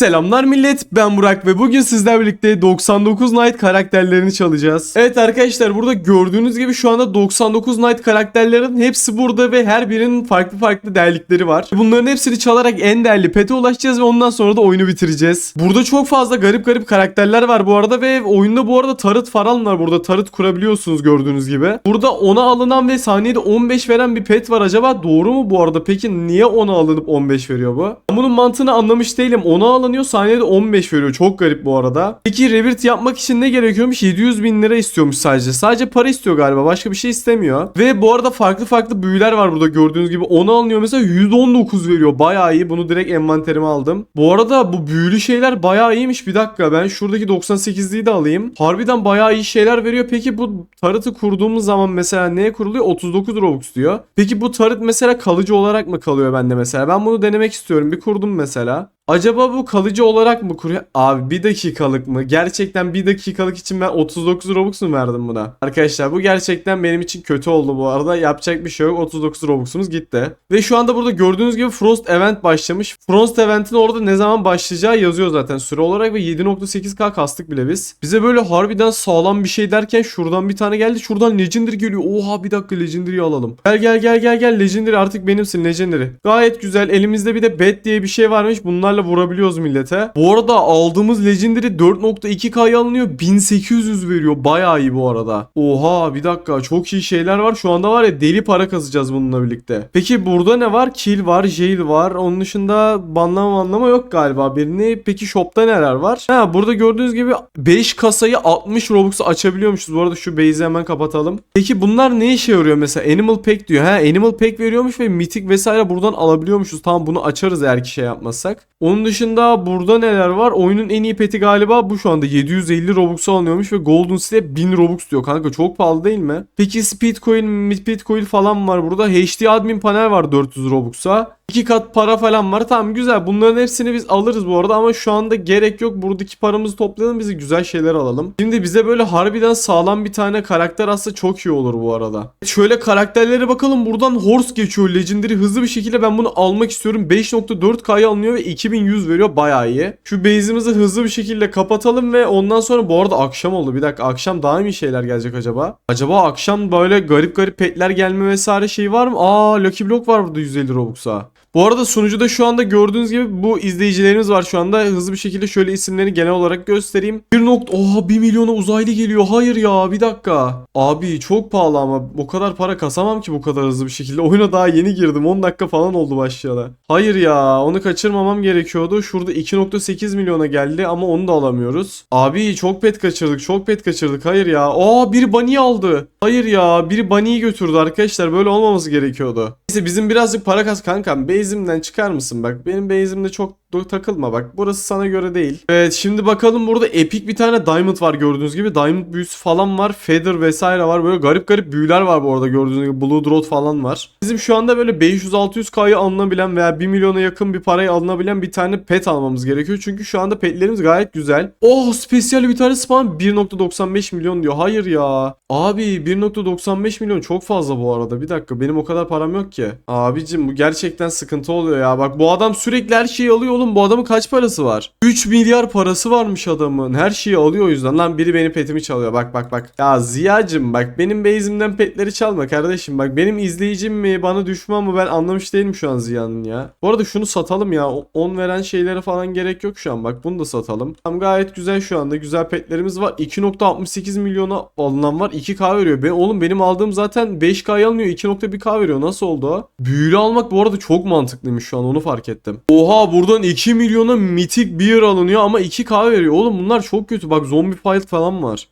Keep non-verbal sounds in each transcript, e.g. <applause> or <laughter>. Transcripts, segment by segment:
Selamlar millet ben Burak ve bugün sizlerle birlikte 99 Night karakterlerini çalacağız. Evet arkadaşlar burada gördüğünüz gibi şu anda 99 Night karakterlerin hepsi burada ve her birinin farklı farklı değerlikleri var. Bunların hepsini çalarak en değerli pete ulaşacağız ve ondan sonra da oyunu bitireceğiz. Burada çok fazla garip garip karakterler var bu arada ve oyunda bu arada tarıt falan var burada tarıt kurabiliyorsunuz gördüğünüz gibi. Burada ona alınan ve saniyede 15 veren bir pet var acaba doğru mu bu arada? Peki niye ona alınıp 15 veriyor bu? Ben bunun mantığını anlamış değilim. Ona alınıyor saniyede 15 veriyor. Çok garip bu arada. Peki revert yapmak için ne gerekiyormuş? 700 bin lira istiyormuş sadece. Sadece para istiyor galiba. Başka bir şey istemiyor. Ve bu arada farklı farklı büyüler var burada gördüğünüz gibi. Ona alınıyor mesela 119 veriyor. Bayağı iyi. Bunu direkt envanterime aldım. Bu arada bu büyülü şeyler bayağı iyiymiş. Bir dakika ben şuradaki 98'liği de alayım. Harbiden bayağı iyi şeyler veriyor. Peki bu tarıtı kurduğumuz zaman mesela neye kuruluyor? 39 Robux diyor. Peki bu tarıt mesela kalıcı olarak mı kalıyor bende mesela? Ben bunu denemek istiyorum. Bir kurdum mesela. Acaba bu kalıcı olarak mı kuruyor? Abi bir dakikalık mı? Gerçekten bir dakikalık için ben 39 Robux mu verdim buna? Arkadaşlar bu gerçekten benim için kötü oldu bu arada. Yapacak bir şey yok. 39 Robux'umuz gitti. Ve şu anda burada gördüğünüz gibi Frost Event başlamış. Frost Event'in orada ne zaman başlayacağı yazıyor zaten süre olarak ve 7.8k kastık bile biz. Bize böyle harbiden sağlam bir şey derken şuradan bir tane geldi. Şuradan Legendary geliyor. Oha bir dakika Legendary'i alalım. Gel gel gel gel gel Legendary artık benimsin Legendary. Gayet güzel. Elimizde bir de Bet diye bir şey varmış. Bunlarla vurabiliyoruz millete. Bu arada aldığımız Legendary 4.2K'ya alınıyor. 1800 veriyor. Bayağı iyi bu arada. Oha bir dakika. Çok iyi şeyler var. Şu anda var ya deli para kazacağız bununla birlikte. Peki burada ne var? Kill var. Jail var. Onun dışında banlama banlama yok galiba birini. Peki shopta neler var? Ha burada gördüğünüz gibi 5 kasayı 60 Robux'u açabiliyormuşuz. Bu arada şu base'i hemen kapatalım. Peki bunlar ne işe yarıyor mesela? Animal Pack diyor. Ha Animal Pack veriyormuş ve Mythic vesaire buradan alabiliyormuşuz. Tamam bunu açarız eğer ki şey yapmazsak. Onun dışında burada neler var? Oyunun en iyi peti galiba bu şu anda 750 Robux'a alınıyormuş ve Golden Seed'e 1000 Robux diyor. Kanka çok pahalı değil mi? Peki Speed Coin, Mid Coin falan var burada. HD Admin panel var 400 Robux'a. İki kat para falan var. Tamam güzel. Bunların hepsini biz alırız bu arada ama şu anda gerek yok. Buradaki paramızı toplayalım. Bizi güzel şeyler alalım. Şimdi bize böyle harbiden sağlam bir tane karakter aslında çok iyi olur bu arada. Şöyle karakterlere bakalım. Buradan Horse geçiyor. Legendary hızlı bir şekilde ben bunu almak istiyorum. 5.4K'ya alınıyor ve 2100 veriyor. Bayağı iyi. Şu base'imizi hızlı bir şekilde kapatalım ve ondan sonra bu arada akşam oldu. Bir dakika akşam daha mı şeyler gelecek acaba? Acaba akşam böyle garip garip petler gelme vesaire şey var mı? Aa Lucky Block var burada 150 Robux'a. Bu arada sunucuda şu anda gördüğünüz gibi bu izleyicilerimiz var şu anda. Hızlı bir şekilde şöyle isimleri genel olarak göstereyim. 1 nokta... Oha 1 milyona uzaylı geliyor. Hayır ya bir dakika. Abi çok pahalı ama o kadar para kasamam ki bu kadar hızlı bir şekilde. Oyuna daha yeni girdim. 10 dakika falan oldu başlayalı. Hayır ya onu kaçırmamam gerekiyordu. Şurada 2.8 milyona geldi ama onu da alamıyoruz. Abi çok pet kaçırdık. Çok pet kaçırdık. Hayır ya. Aa biri bunny aldı. Hayır ya biri bunny'yi götürdü arkadaşlar. Böyle olmaması gerekiyordu. Neyse bizim birazcık para kas kankam. Base'imden çıkar mısın bak. Benim base'imde çok do- takılma bak. Burası sana göre değil. Evet şimdi bakalım burada epic bir tane diamond var gördüğünüz gibi. Diamond büyüsü falan var. Feather vesaire var. Böyle garip garip büyüler var bu arada gördüğünüz gibi. Blue Drought falan var. Bizim şu anda böyle 500-600k'yı alınabilen veya 1 milyona yakın bir parayı alınabilen bir tane pet almamız gerekiyor. Çünkü şu anda petlerimiz gayet güzel. Oh spesiyel bir tane spawn 1.95 milyon diyor. Hayır ya. Abi 1.95 milyon çok fazla bu arada. Bir dakika benim o kadar param yok ki. Abicim bu gerçekten sıkıntı oluyor ya. Bak bu adam sürekli her şeyi alıyor oğlum. Bu adamın kaç parası var? 3 milyar parası varmış adamın. Her şeyi alıyor o yüzden. Lan biri benim petimi çalıyor. Bak bak bak. Ya Ziyacım bak benim base'imden petleri çalma kardeşim. Bak benim izleyicim mi bana düşman mı ben anlamış değilim şu an Ziya'nın ya. Bu arada şunu satalım ya. 10 veren şeylere falan gerek yok şu an. Bak bunu da satalım. Tam gayet güzel şu anda. Güzel petlerimiz var. 2.68 milyona alınan var. 2K veriyor. Ben, oğlum benim aldığım zaten 5K'ya alınıyor. 2.1K veriyor. Nasıl oldu o? Büyülü almak bu arada çok mantıklıymış şu an. Onu fark ettim. Oha buradan 2 milyona mitik bir alınıyor ama 2K veriyor. Oğlum bunlar çok kötü. Bak zombi fight falan var.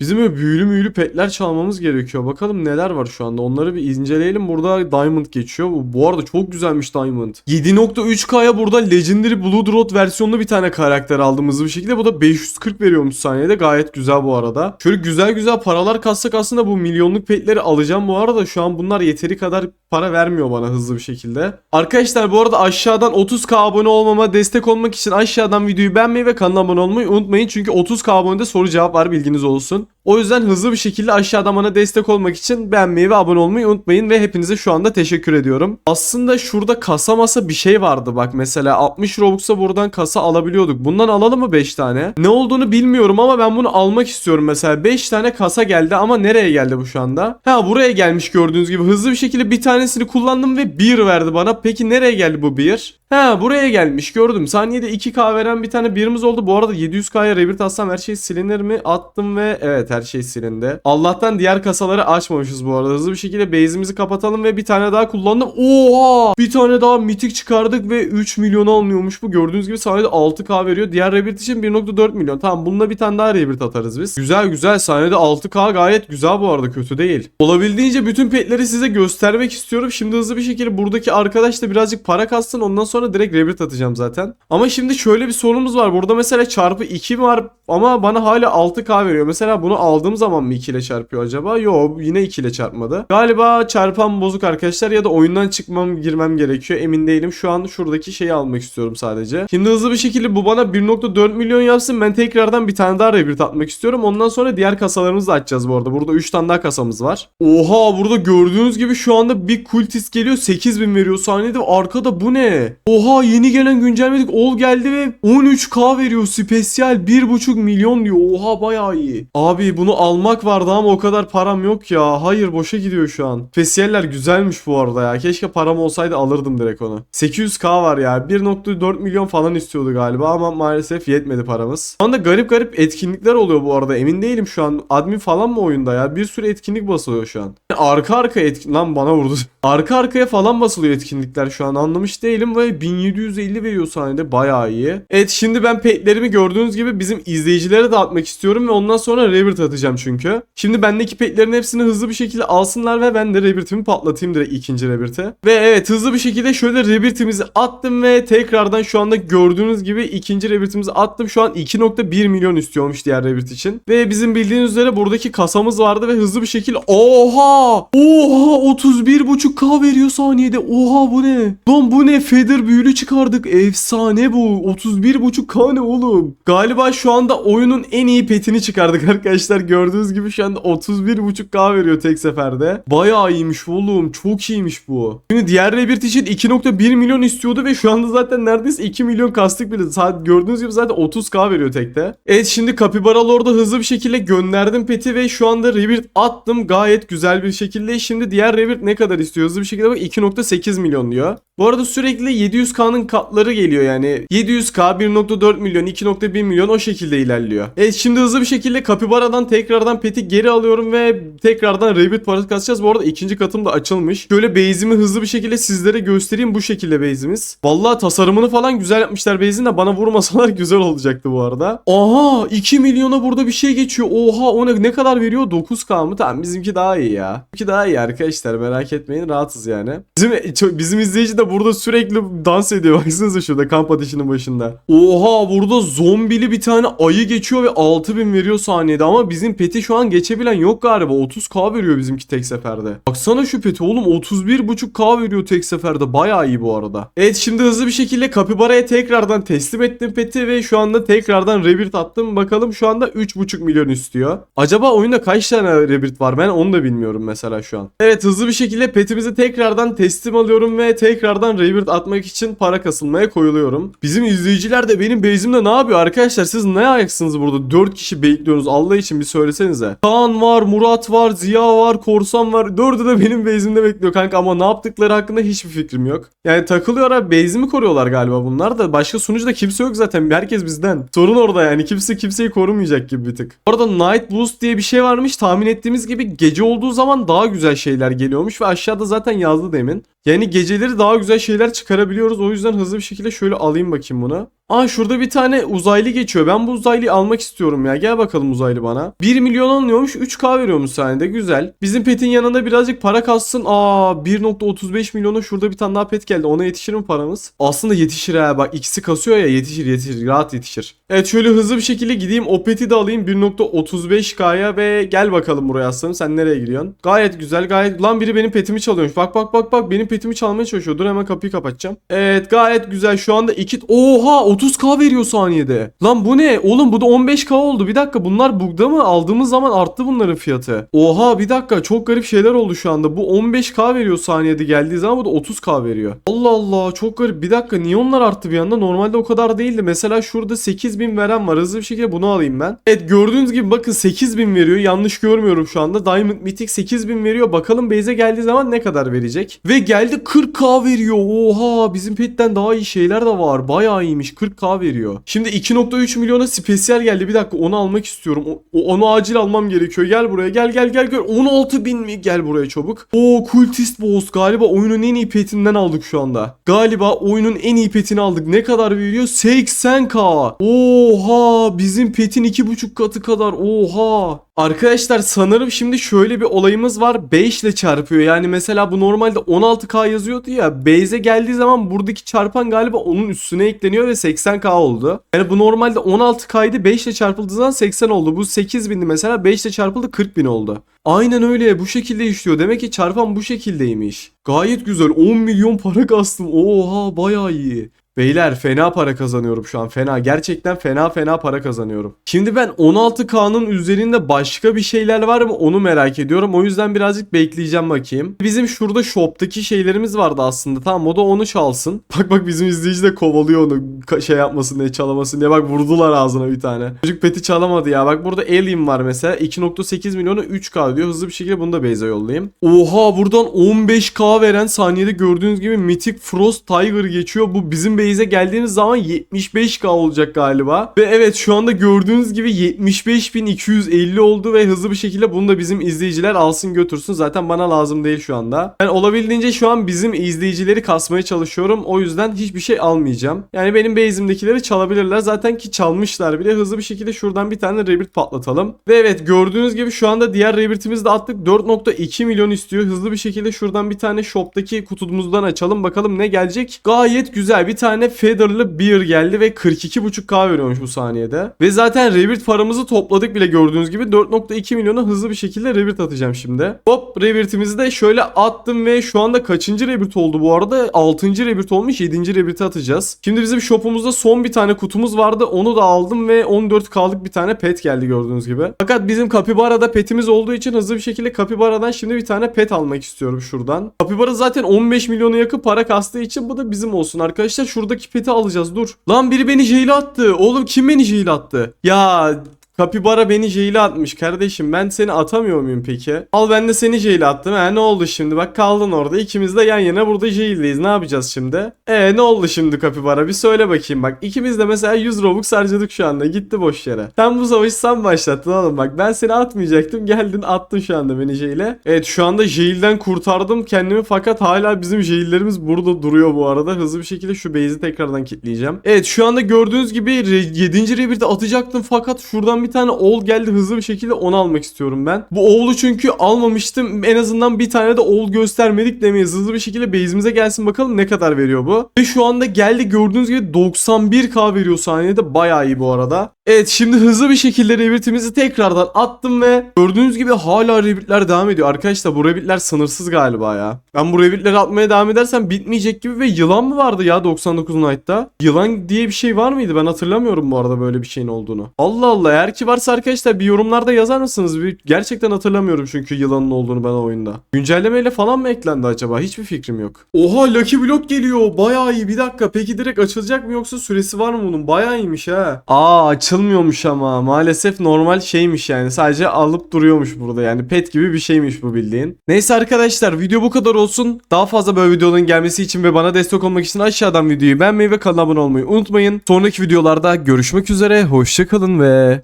Bizim böyle büyülü müyülü petler çalmamız gerekiyor. Bakalım neler var şu anda. Onları bir inceleyelim. Burada Diamond geçiyor. Bu, arada çok güzelmiş Diamond. 7.3K'ya burada Legendary Blue Drought versiyonlu bir tane karakter aldım hızlı bir şekilde. Bu da 540 veriyormuş saniyede. Gayet güzel bu arada. Şöyle güzel güzel paralar kassak aslında bu milyonluk petleri alacağım bu arada. Şu an bunlar yeteri kadar para vermiyor bana hızlı bir şekilde. Arkadaşlar bu arada aşağıdan 30k abone olmama destek olmak için aşağıdan videoyu beğenmeyi ve kanala abone olmayı unutmayın. Çünkü 30k abonede soru cevap var bilginiz olsun. O yüzden hızlı bir şekilde aşağıdan bana destek olmak için beğenmeyi ve abone olmayı unutmayın ve hepinize şu anda teşekkür ediyorum. Aslında şurada kasa masa bir şey vardı bak mesela 60 Robux'a buradan kasa alabiliyorduk. Bundan alalım mı 5 tane? Ne olduğunu bilmiyorum ama ben bunu almak istiyorum mesela. 5 tane kasa geldi ama nereye geldi bu şu anda? Ha buraya gelmiş gördüğünüz gibi. Hızlı bir şekilde bir tanesini kullandım ve 1 verdi bana. Peki nereye geldi bu 1? Ha buraya gelmiş gördüm. Saniyede 2K veren bir tane birimiz oldu. Bu arada 700K'ya rebirth atsam her şey silinir mi? Attım ve evet her şey silindi. Allah'tan diğer kasaları açmamışız bu arada. Hızlı bir şekilde base'imizi kapatalım ve bir tane daha kullandım. Oha! Bir tane daha mitik çıkardık ve 3 milyon almıyormuş bu. Gördüğünüz gibi saniyede 6K veriyor. Diğer rebirth için 1.4 milyon. Tamam bununla bir tane daha rebirth atarız biz. Güzel güzel. Saniyede 6K gayet güzel bu arada. Kötü değil. Olabildiğince bütün petleri size göstermek istiyorum. Şimdi hızlı bir şekilde buradaki arkadaş da birazcık para kassın. Ondan sonra direkt rebirth atacağım zaten. Ama şimdi şöyle bir sorunumuz var. Burada mesela çarpı 2 var ama bana hala 6K veriyor. Mesela bunu aldığım zaman mı 2 ile çarpıyor acaba? Yok yine 2 ile çarpmadı. Galiba çarpan bozuk arkadaşlar ya da oyundan çıkmam girmem gerekiyor. Emin değilim. Şu an şuradaki şeyi almak istiyorum sadece. Şimdi hızlı bir şekilde bu bana 1.4 milyon yapsın. Ben tekrardan bir tane daha rebirth atmak istiyorum. Ondan sonra diğer kasalarımızı da açacağız bu arada. Burada 3 tane daha kasamız var. Oha burada gördüğünüz gibi şu anda bir kultist geliyor. 8000 veriyor saniyede. Arkada bu ne? Oha yeni gelen güncellemedik. Ol geldi ve 13k veriyor. Spesyal 1.5 milyon diyor. Oha bayağı iyi. Abi bunu almak vardı ama o kadar param yok ya. Hayır boşa gidiyor şu an. Spesyaller güzelmiş bu arada ya. Keşke param olsaydı alırdım direkt onu. 800k var ya. 1.4 milyon falan istiyordu galiba ama maalesef yetmedi paramız. Şu anda garip garip etkinlikler oluyor bu arada. Emin değilim şu an. Admin falan mı oyunda ya? Bir sürü etkinlik basılıyor şu an. Arka arka etkin... Lan bana vurdu. <laughs> Arka arkaya falan basılıyor etkinlikler şu an. Anlamış değilim ve 1750 veriyor saniyede. Bayağı iyi. Evet şimdi ben petlerimi gördüğünüz gibi bizim izleyicilere dağıtmak istiyorum ve ondan sonra rebirth atacağım çünkü. Şimdi bendeki petlerin hepsini hızlı bir şekilde alsınlar ve ben de rebirth'imi patlatayım direkt ikinci rebirth'e. Ve evet hızlı bir şekilde şöyle rebirth'imizi attım ve tekrardan şu anda gördüğünüz gibi ikinci rebirth'imizi attım. Şu an 2.1 milyon istiyormuş diğer rebirth için. Ve bizim bildiğiniz üzere buradaki kasamız vardı ve hızlı bir şekilde oha oha 31.5k veriyor saniyede. Oha bu ne? Lan bu ne? Feather büyülü çıkardık. Efsane bu. 31.5k ne oğlum? Galiba şu anda oyunun en iyi petini çıkardık <laughs> arkadaşlar. Gördüğünüz gibi şu anda 31.5k veriyor tek seferde. Bayağı iyiymiş oğlum. Çok iyiymiş bu. Şimdi diğer rebirth için 2.1 milyon istiyordu ve şu anda zaten neredeyse 2 milyon kastık bile. Saat gördüğünüz gibi zaten 30k veriyor tekte. Evet şimdi Capybara Lord'a hızlı bir şekilde gönderdim peti ve şu anda rebirth attım. Gayet güzel bir şekilde. Şimdi diğer rebirth ne kadar istiyor? Hızlı bir şekilde bak 2.8 milyon diyor bu arada sürekli 700k'nın katları geliyor yani 700k 1.4 milyon 2.1 milyon o şekilde ilerliyor. Evet şimdi hızlı bir şekilde Capybara'dan tekrardan peti geri alıyorum ve tekrardan rebirth parası kasacağız. Bu arada ikinci katım da açılmış. Şöyle base'imi hızlı bir şekilde sizlere göstereyim bu şekilde base'imiz. Vallahi tasarımını falan güzel yapmışlar base'in de bana vurmasalar <laughs> güzel olacaktı bu arada. Aha 2 milyona burada bir şey geçiyor. Oha o ne, kadar veriyor? 9k mı? Tamam bizimki daha iyi ya. Bizimki daha iyi arkadaşlar merak etmeyin rahatız yani. Bizim bizim izleyici de burada sürekli dans ediyor. <laughs> Baksanıza şurada kamp ateşinin başında. Oha burada zombili bir tane ayı geçiyor ve 6000 veriyor saniyede ama bizim peti şu an geçebilen yok galiba. 30k veriyor bizimki tek seferde. Baksana şu peti oğlum 31.5k veriyor tek seferde. Bayağı iyi bu arada. Evet şimdi hızlı bir şekilde Capybara'ya tekrardan teslim ettim peti ve şu anda tekrardan rebirth attım. Bakalım şu anda 3.5 milyon istiyor. Acaba oyunda kaç tane rebirth var? Ben onu da bilmiyorum mesela şu an. Evet hızlı bir şekilde petimizi tekrardan teslim alıyorum ve tekrardan rebirth atmak için para kasılmaya koyuluyorum. Bizim izleyiciler de benim base'imde ne yapıyor arkadaşlar? Siz ne ayaksınız burada? 4 kişi bekliyorsunuz. Allah için bir söylesenize. Kaan var, Murat var, Ziya var, Korsan var. Dördü de benim base'imde bekliyor kanka ama ne yaptıkları hakkında hiçbir fikrim yok. Yani takılıyor abi base'imi koruyorlar galiba bunlar da. Başka sunucuda kimse yok zaten. Herkes bizden. Sorun orada yani. Kimse kimseyi korumayacak gibi bir tık. Orada Night Boost diye bir şey varmış. Tahmin ettiğimiz gibi gece olduğu zaman daha güzel şeyler geliyormuş ve aşağıda zaten yazdı demin. Yani geceleri daha güzel şeyler çıkarabiliyoruz. O yüzden hızlı bir şekilde şöyle alayım bakayım bunu. Aa şurada bir tane uzaylı geçiyor. Ben bu uzaylıyı almak istiyorum ya. Gel bakalım uzaylı bana. 1 milyon alınıyormuş. 3K veriyormuş saniyede. Güzel. Bizim petin yanında birazcık para kalsın. Aa 1.35 milyona şurada bir tane daha pet geldi. Ona yetişir mi paramız? Aslında yetişir ha. Bak ikisi kasıyor ya. Yetişir yetişir. Rahat yetişir. Evet şöyle hızlı bir şekilde gideyim. O peti de alayım 1.35K'ya ve gel bakalım buraya aslanım. Sen nereye gidiyorsun? Gayet güzel. Gayet. Lan biri benim petimi çalıyormuş. Bak bak bak bak. Benim petimi çalmaya çalışıyor. Dur hemen kapıyı kapatacağım. Evet gayet güzel. Şu anda iki... Oha 30k veriyor saniyede. Lan bu ne? Oğlum bu da 15k oldu. Bir dakika bunlar bugda mı? Aldığımız zaman arttı bunların fiyatı. Oha bir dakika çok garip şeyler oldu şu anda. Bu 15k veriyor saniyede geldiği zaman bu da 30k veriyor. Allah Allah çok garip. Bir dakika niye onlar arttı bir anda? Normalde o kadar değildi. Mesela şurada 8000 veren var. Hızlı bir şekilde bunu alayım ben. Evet gördüğünüz gibi bakın 8000 veriyor. Yanlış görmüyorum şu anda. Diamond Mythic 8000 veriyor. Bakalım base'e geldiği zaman ne kadar verecek? Ve geldi 40k veriyor. Oha bizim petten daha iyi şeyler de var. Bayağı iyiymiş. 40k veriyor. Şimdi 2.3 milyona spesiyel geldi. Bir dakika onu almak istiyorum. O- onu acil almam gerekiyor. Gel buraya. Gel gel gel gel. 16 bin mi? Gel buraya çabuk. O Cultist Boss. Galiba oyunun en iyi petinden aldık şu anda. Galiba oyunun en iyi petini aldık. Ne kadar veriyor? 80k. Oha bizim petin 2.5 katı kadar. Oha. Arkadaşlar sanırım şimdi şöyle bir olayımız var. 5 ile çarpıyor. Yani mesela bu normalde 16k yazıyordu ya. Base'e geldiği zaman buradaki çarpan galiba onun üstüne ekleniyor ve 80k oldu. Yani bu normalde 16k'ydı 5 ile çarpıldığı zaman 80 oldu. Bu 8000'di mesela 5 ile çarpıldı 40.000 oldu. Aynen öyle bu şekilde işliyor. Demek ki çarpan bu şekildeymiş. Gayet güzel 10 milyon para kastım. Oha bayağı iyi. Beyler fena para kazanıyorum şu an fena gerçekten fena fena para kazanıyorum. Şimdi ben 16K'nın üzerinde başka bir şeyler var mı onu merak ediyorum. O yüzden birazcık bekleyeceğim bakayım. Bizim şurada shop'taki şeylerimiz vardı aslında tamam o da onu çalsın. <laughs> Bak bak bizim izleyici de kovalıyor onu şey yapmasın diye çalamasın diye bak vurdular ağzına bir tane. Çocuk peti çalamadı ya bak burada Alien var mesela 2.8 milyonu 3K diyor hızlı bir şekilde bunu da base'e yollayayım. Oha buradan 15K veren saniyede gördüğünüz gibi Mythic Frost Tiger geçiyor. Bu bizim base'e geldiğimiz zaman 75k olacak galiba. Ve evet şu anda gördüğünüz gibi 75.250 oldu ve hızlı bir şekilde bunu da bizim izleyiciler alsın götürsün. Zaten bana lazım değil şu anda. Ben olabildiğince şu an bizim izleyicileri kasmaya çalışıyorum. O yüzden hiçbir şey almayacağım. Yani benim base'imdekileri çalabilirler. Zaten ki çalmışlar bile. Hızlı bir şekilde şuradan bir tane rebirth patlatalım. Ve evet gördüğünüz gibi şu anda diğer rebirth'imizi de attık. 4.2 milyon istiyor. Hızlı bir şekilde şuradan bir tane shop'taki kutumuzdan açalım. Bakalım ne gelecek. Gayet güzel. Bir tane Feather'lı Beer geldi ve 42.5k veriyormuş bu saniyede. Ve zaten Rebirth paramızı topladık bile gördüğünüz gibi 4.2 milyona hızlı bir şekilde Rebirth atacağım şimdi. Hop Rebirth'imizi de şöyle attım ve şu anda kaçıncı Rebirth oldu bu arada? 6. Rebirth olmuş 7. Rebirth'i atacağız. Şimdi bizim shop'umuzda son bir tane kutumuz vardı. Onu da aldım ve 14k'lık bir tane pet geldi gördüğünüz gibi. Fakat bizim Capybara'da petimiz olduğu için hızlı bir şekilde Capybara'dan şimdi bir tane pet almak istiyorum şuradan. Capybara zaten 15 milyona yakın para kastığı için bu da bizim olsun arkadaşlar. Şuradaki peti alacağız dur. Lan biri beni jail'e attı. Oğlum kim beni jail'e attı? Ya Kapibara beni jail'e atmış kardeşim. Ben seni atamıyor muyum peki? Al ben de seni jail'e attım. Ha ne oldu şimdi? Bak kaldın orada. İkimiz de yan yana burada jail'deyiz. Ne yapacağız şimdi? E ne oldu şimdi Kapibara? Bir söyle bakayım bak. İkimiz de mesela 100 Robux harcadık şu anda. Gitti boş yere. Sen bu savaşı sen başlattın oğlum. Bak ben seni atmayacaktım. Geldin attın şu anda beni jail'e. Evet şu anda jail'den kurtardım kendimi. Fakat hala bizim jail'lerimiz burada duruyor bu arada. Hızlı bir şekilde şu base'i tekrardan kilitleyeceğim. Evet şu anda gördüğünüz gibi 7. rebirth'e atacaktım. Fakat şuradan bir tane oğul geldi hızlı bir şekilde onu almak istiyorum ben. Bu oğlu çünkü almamıştım. En azından bir tane de oğul göstermedik demeyiz. Hızlı bir şekilde base'imize gelsin bakalım ne kadar veriyor bu. Ve şu anda geldi gördüğünüz gibi 91k veriyor saniyede. Bayağı iyi bu arada. Evet şimdi hızlı bir şekilde rebirth'imizi tekrardan attım ve gördüğünüz gibi hala rebirth'ler devam ediyor. Arkadaşlar bu rebirth'ler sınırsız galiba ya. Ben bu rebirth'leri atmaya devam edersem bitmeyecek gibi ve yılan mı vardı ya 99 Night'ta? Yılan diye bir şey var mıydı? Ben hatırlamıyorum bu arada böyle bir şeyin olduğunu. Allah Allah eğer ki varsa arkadaşlar bir yorumlarda yazar mısınız? Bir, gerçekten hatırlamıyorum çünkü yılanın olduğunu ben oyunda. Güncellemeyle falan mı eklendi acaba? Hiçbir fikrim yok. Oha Lucky Block geliyor. Bayağı iyi. Bir dakika. Peki direkt açılacak mı yoksa süresi var mı bunun? Bayağı iyiymiş ha. Aa açılmıyormuş ama. Maalesef normal şeymiş yani. Sadece alıp duruyormuş burada. Yani pet gibi bir şeymiş bu bildiğin. Neyse arkadaşlar video bu kadar olsun. Daha fazla böyle videoların gelmesi için ve bana destek olmak için aşağıdan videoyu beğenmeyi ve kanala abone olmayı unutmayın. Sonraki videolarda görüşmek üzere. Hoşçakalın ve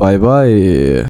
bay bay.